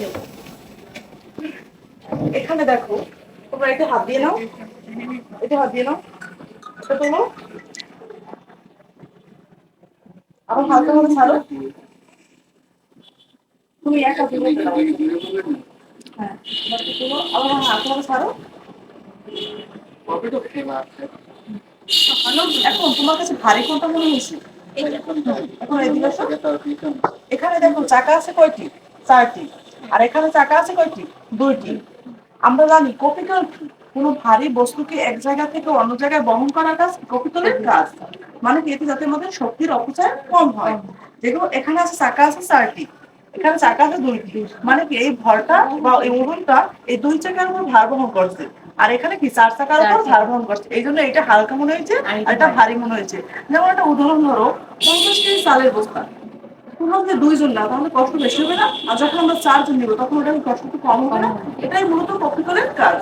দেবো। এখানে দেখো তোমরা এটা হাত দিয়ে নাও। এটা হাত দিয়ে নাও। এটা তোলো। আবার হালকা ভাবে ছাড়ো। তুমি এক নাও। হ্যাঁ আবার হালকা ভাবে ছাড়ো। এখন তোমার কাছে ভারী কোনটা মনে হয়েছে? এখন এদিকে আসো। এখানে দেখো চাকা আছে কয়টি? চারটি। আর এখানে চাকা আছে কয়টি? দুইটি। আমরা জানি কপিকল কোনো ভারী বস্তুকে এক জায়গা থেকে অন্য জায়গায় বহন করার কাজ কপিকলের কাজ। মানে এতে যাতে আমাদের শক্তির অপচয় কম হয়। যেগুলো এখানে আছে, চাকা আছে, চারটি। এখানে চাকা আছে, দুইটি। মানে কি? এই ভরটা বা এই ওজনটা এই দুই চাকার উপর ভার বহন করছে। আর এখানে কি চার চাকার উপর ভার বহন করছে? এই জন্য এটা হালকা মনে হয়েছে আর এটা ভারী। মনে হয়েছে। যেমন একটা উদাহরণ ধরো পঞ্চাশ কেজি চালের বস্তা। তোমরা যে দুইজন না তাহলে কষ্ট বেশি হবে না। আর যখন আমরা চারজন নিব তখন ওটা কষ্ট একটু কম হবে না? এটাই মূলত কপিকলের কাজ।